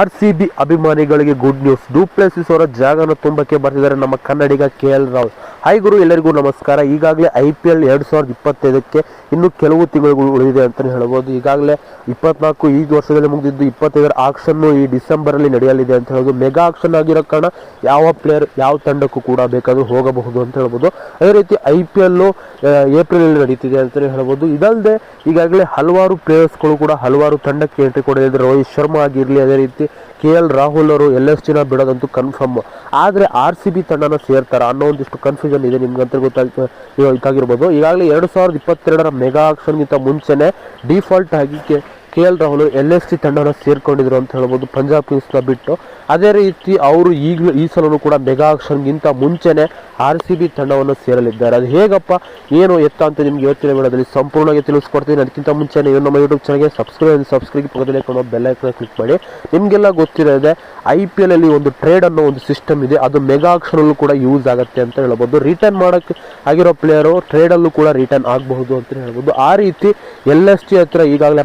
R C B ಅಭಿಮಾನಿಗಳಿಗೆ good news du Plessis ಅವರ ಜಾಗನ ತುಂಬಕ್ಕೆ ಬರ್ತಿದ್ದಾರೆ ನಮ್ಮ Kannadiga K L Rahul. Hi ಗುರು, ಎಲ್ಲರಿಗೂ ನಮಸ್ಕಾರ. ಈಗಾಗಲೇ ಐ ಪಿ ಎಲ್ ಎರಡು ಸಾವಿರದ ಇಪ್ಪತ್ತೈದಕ್ಕೆ ಇನ್ನು ಕೆಲವು ತಿಂಗಳುಗಳು ಉಳಿದಿದೆ ಅಂತಲೇ ಹೇಳ್ಬೋದು. ಈಗಾಗಲೇ ಇಪ್ಪತ್ನಾಲ್ಕು ಈ ವರ್ಷದಲ್ಲಿ ಮುಗಿದಿದ್ದು ಇಪ್ಪತ್ತೈದರ ಆಕ್ಷನ್ನು ಈ ಡಿಸೆಂಬರಲ್ಲಿ ನಡೆಯಲಿದೆ ಅಂತ ಹೇಳ್ಬೋದು ಮೆಗಾ ಆಕ್ಷನ್ ಆಗಿರೋ ಕಾರಣ ಯಾವ ಪ್ಲೇಯರ್ ಯಾವ ತಂಡಕ್ಕೂ ಕೂಡ ಬೇಕಾದರೂ ಹೋಗಬಹುದು ಅಂತ ಹೇಳ್ಬೋದು. ಅದೇ ರೀತಿ ಐ ಪಿ ಎಲ್ಲು ಏಪ್ರಿಲಲ್ಲಿ ನಡೀತಿದೆ ಅಂತಲೇ ಹೇಳ್ಬೋದು. ಇದಲ್ಲದೆ ಈಗಾಗಲೇ ಹಲವಾರು ಪ್ಲೇಯರ್ಸ್ಗಳು ಕೂಡ ಹಲವಾರು ತಂಡಕ್ಕೆ ಎಂಟ್ರಿ ಕೊಡಲಿದ್ದಾರೆ ರೋಹಿತ್ ಶರ್ಮಾ ಆಗಿರಲಿ, ಅದೇ ರೀತಿ ಕೆ ಎಲ್ ರಾಹುಲ್ ಅವರು ಎಲ್ ಎಸ್ ಟಿನ ಬಿಡೋದಂತೂ ಕನ್ಫರ್ಮ್ ಆದರೆ ಆರ್ ಸಿ ಬಿ ತಂಡನ ಸೇರ್ತಾರ ಅನ್ನೋ ಒಂದಿಷ್ಟು ಕನ್ಫ್ಯೂಷನ್ ಇದೆ ನಿಮ್ಗಂತ ಗೊತ್ತಾಗ್ತ ಇದಾಗಿರ್ಬೋದು. ಈಗಾಗಲೇ ಎರಡು ಸಾವಿರದ ಇಪ್ಪತ್ತೆರಡರ ಮೆಗಾ ಆಕ್ಷನ್ಗಿಂತ ಮುಂಚೆನೇ ಡಿಫಾಲ್ಟ್ ಆಗಿ K L Rahul L S C ತಂಡವನ್ನು ಸೇರ್ಕೊಂಡಿದ್ರು ಅಂತ ಹೇಳ್ಬೋದು ಪಂಜಾಬ್ ಕಿಂಗ್ಸ್ನ ಬಿಟ್ಟು ಅದೇ ರೀತಿ ಅವರು ಈಗಲೂ ಈ ಸಲನೂ ಕೂಡ ಮೆಗಾ ಆಕ್ಷನ್ಗಿಂತ ಮುಂಚೆನೆ ಆರ್ ಸಿ ಬಿ ತಂಡವನ್ನು ಸೇರಲಿದ್ದಾರೆ. ಅದು ಹೇಗಪ್ಪ? ಏನು ಎತ್ತ ಅಂತ ನಿಮ್ಗೆ ಯೋಚನೆ ಮಾಡೋದಲ್ಲಿ ಸಂಪೂರ್ಣವಾಗಿ ತಿಳಿಸ್ಕೊಡ್ತೀನಿ. ಅದಕ್ಕಿಂತ ಮುಂಚೆ ನೀವು ನಮ್ಮ ಯೂಟ್ಯೂಬ್ ಚಾನಲ್ಗೆ ಸಬ್ಸ್ಕ್ರೈಬ್ ಸಬ್ಸ್ಕ್ರೈಬ್ ಪಕ್ಕದಲ್ಲಿ ಕೊಡೋ ಬೆಲ್ ಐಕನ್ ಕ್ಲಿಕ್ ಮಾಡಿ. ನಿಮಗೆಲ್ಲ ಗೊತ್ತಿರೋದೆ ಐ ಪಿ ಎಲ್ ಅಲ್ಲಿ ಒಂದು ಟ್ರೇಡ್ ಅನ್ನೋ ಒಂದು ಸಿಸ್ಟಮ್ ಇದೆ. ಅದು ಮೆಗಾ ಆಕ್ಷನಲ್ಲೂ ಕೂಡ ಯೂಸ್ ಆಗುತ್ತೆ ಅಂತ ಹೇಳ್ಬೋದು. ರಿಟರ್ನ್ ಮಾಡೋಕ್ಕೆ ಆಗಿರೋ ಪ್ಲೇಯರು ಟ್ರೇಡಲ್ಲೂ ಕೂಡ ರಿಟರ್ನ್ ಆಗಬಹುದು ಅಂತ ಹೇಳ್ಬೋದು. ಆ ರೀತಿ ಎಲ್ ಎಸ್ ಟಿ ಹತ್ರ ಈಗಾಗಲೇ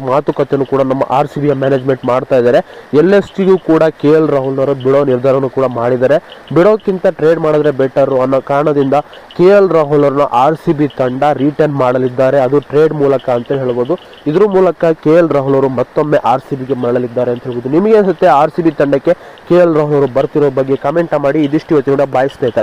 ಮಾತುಕತೆನೂ ಕೂಡ ನಮ್ಮ ಆರ್ ಸಿ ಬಿಯ ಮ್ಯಾನೇಜ್ಮೆಂಟ್ ಮಾಡ್ತಾ ಇದ್ದಾರೆ. ಎಲ್ ಎಸ್ ಟಿಗೂ ಕೂಡ ಕೆ ಎಲ್ ರಾಹುಲ್ ಅವರು ಬಿಡೋ ನಿರ್ಧಾರವನ್ನು ಕೂಡ ಮಾಡಿದ್ದಾರೆ. ಬಿಡೋಕ್ಕಿಂತ ಟ್ರೇಡ್ ಮಾಡಿದ್ರೆ ಬೆಟರ್ ಅನ್ನೋ ಕಾರಣದಿಂದ ಕೆ ಎಲ್ ರಾಹುಲ್ ಅವ್ರನ್ನ ಆರ್ ಸಿ ಬಿ ತಂಡ ರಿಟರ್ನ್ ಮಾಡಲಿದ್ದಾರೆ. ಅದು ಟ್ರೇಡ್ ಮೂಲಕ ಅಂತ ಹೇಳ್ಬೋದು. ಇದ್ರ ಮೂಲಕ ಕೆ ಎಲ್ ರಾಹುಲ್ ಅವರು ಮತ್ತೊಮ್ಮೆ ಆರ್ ಸಿ ಬಿಗೆ ಮರಳಲಿದ್ದಾರೆ ಅಂತ ಹೇಳ್ಬೋದು. ನಿಮಗೆ ಅನಿಸುತ್ತೆ ಆರ್ ಸಿ ಬಿ ತಂಡಕ್ಕೆ ಕೆ ಎಲ್ ರಾಹುಲ್ ಅವರು ಬರ್ತಿರೋ ಬಗ್ಗೆ ಕಮೆಂಟ್ ಮಾಡಿ. ಇದಿಷ್ಟು ಇವತ್ತಿನ ಬಾಯಿಸ್ತಾ ಸ್ನೇಹಿತರೆ.